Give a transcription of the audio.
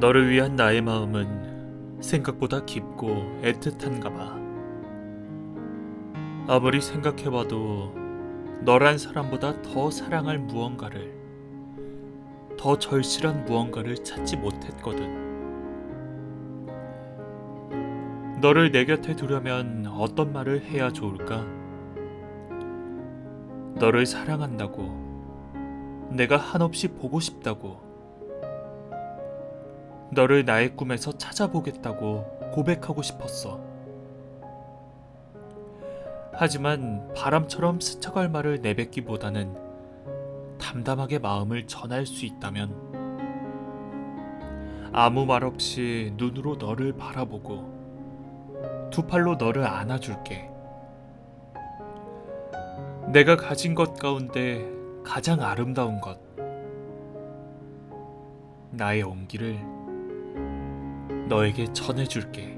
너를 위한 나의 마음은 생각보다 깊고 애틋한가 봐. 아무리 생각해봐도 너란 사람보다 더 사랑할 무언가를, 더 절실한 무언가를 찾지 못했거든. 너를 내 곁에 두려면 어떤 말을 해야 좋을까? 너를 사랑한다고, 내가 한없이 보고 싶다고, 너를 나의 꿈에서 찾아보겠다고 고백하고 싶었어. 하지만 바람처럼 스쳐갈 말을 내뱉기보다는 담담하게 마음을 전할 수 있다면 아무 말 없이 눈으로 너를 바라보고 두 팔로 너를 안아줄게. 내가 가진 것 가운데 가장 아름다운 것. 나의 온기를 너에게 전해줄게.